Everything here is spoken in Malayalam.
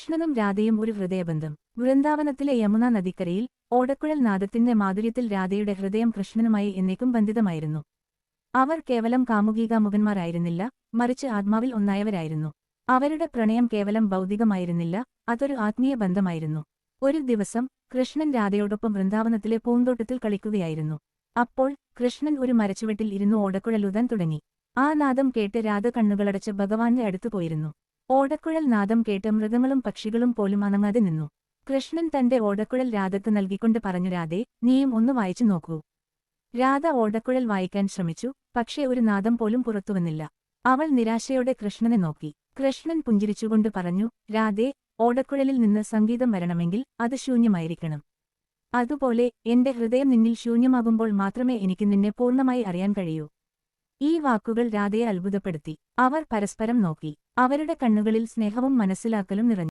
കൃഷ്ണനും രാധയും ഒരു ഹൃദയബന്ധം. വൃന്ദാവനത്തിലെ യമുന നദിക്കരയിൽ ഓടക്കുഴൽ നാദത്തിന്റെ മാധുര്യത്തിൽ രാധയുടെ ഹൃദയം കൃഷ്ണനുമായി എന്നേക്കും ബന്ധിതമായിരുന്നു. അവർ കേവലം കാമുകീകാമുകന്മാരായിരുന്നില്ല മറിച്ച് ആത്മാവിൽ ഒന്നായവരായിരുന്നു. അവരുടെ പ്രണയം കേവലം ഭൗതികമായിരുന്നില്ല അതൊരു ആത്മീയ ബന്ധമായിരുന്നു. ഒരു ദിവസം കൃഷ്ണൻ രാധയോടൊപ്പം വൃന്ദാവനത്തിലെ പൂന്തോട്ടത്തിൽ കളിക്കുകയായിരുന്നു. അപ്പോൾ കൃഷ്ണൻ ഒരു മരച്ചുവെട്ടിൽ ഇരുന്നു ഓടക്കുഴലുതാൻ തുടങ്ങി. ആ നാദം കേട്ട് രാധ കണ്ണുകളടച്ച് ഭഗവാന്റെ അടുത്തു പോയിരുന്നു. ഓടക്കുഴൽ നാദം കേട്ട് മൃഗങ്ങളും പക്ഷികളും പോലും അനങ്ങാതെ നിന്നു. കൃഷ്ണൻ തന്റെ ഓടക്കുഴൽ രാധക്ക് നൽകിക്കൊണ്ട് പറഞ്ഞു രാധേ നീയും ഒന്ന് വായിച്ചു നോക്കൂ. രാധ ഓടക്കുഴൽ വായിക്കാൻ ശ്രമിച്ചു പക്ഷേ ഒരു നാദം പോലും പുറത്തുവന്നില്ല അവൾ നിരാശയോടെ കൃഷ്ണനെ നോക്കി. കൃഷ്ണൻ പുഞ്ചിരിച്ചുകൊണ്ട് പറഞ്ഞു രാധേ ഓടക്കുഴലിൽ നിന്ന് സംഗീതം വരണമെങ്കിൽ അത് ശൂന്യമായിരിക്കണം. അതുപോലെ എന്റെ ഹൃദയം നിന്നിൽ ശൂന്യമാകുമ്പോൾ മാത്രമേ എനിക്ക് നിന്നെ പൂർണമായി അറിയാൻ കഴിയൂ. ഈ വാക്കുകൾ രാധയെ അത്ഭുതപ്പെടുത്തി. അവർ പരസ്പരം നോക്കി. അവരുടെ കണ്ണുകളിൽ സ്നേഹവും മനസ്സിലാക്കലും നിറഞ്ഞു.